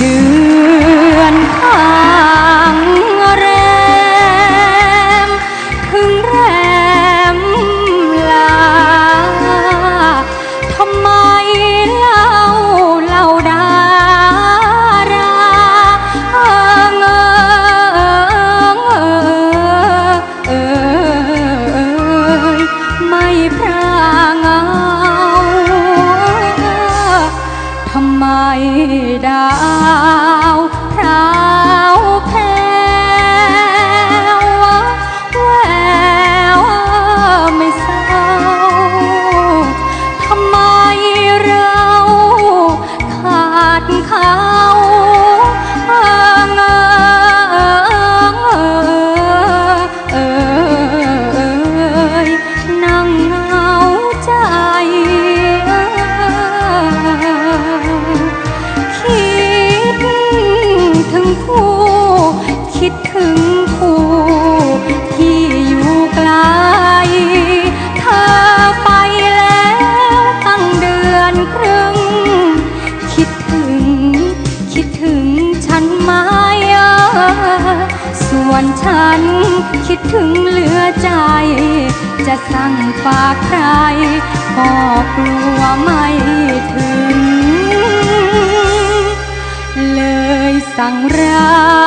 เดือนข้างแรมถึงแรมลาทำไมเล่าเล่าดาราเออเงอเออไม่พราเอาทำไมได้ ครึ่ง คิดถึง คิดถึงฉันมไหมส่วนฉันคิดถึงเหลือใจ จะสั่งฝากใครก็กลัวไม่ถึง เลยสั่งรา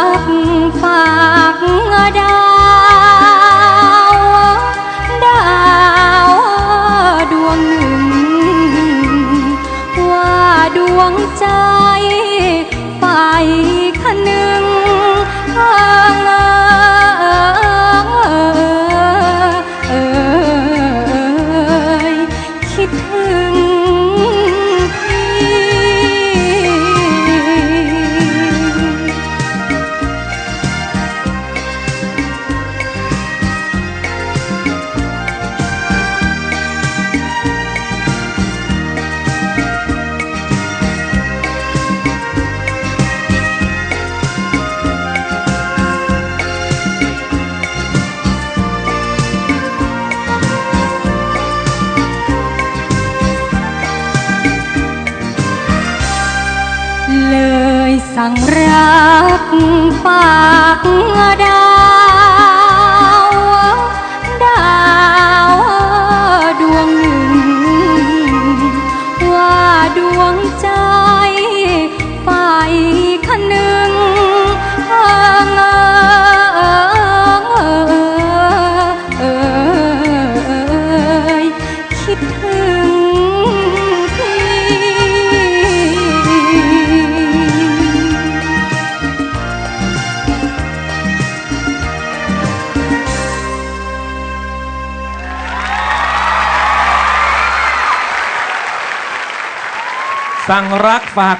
เลยสั่งรักฝากดาว ดาวดวงหนึ่ง ว่าดวงใจ สั่งรักฝาก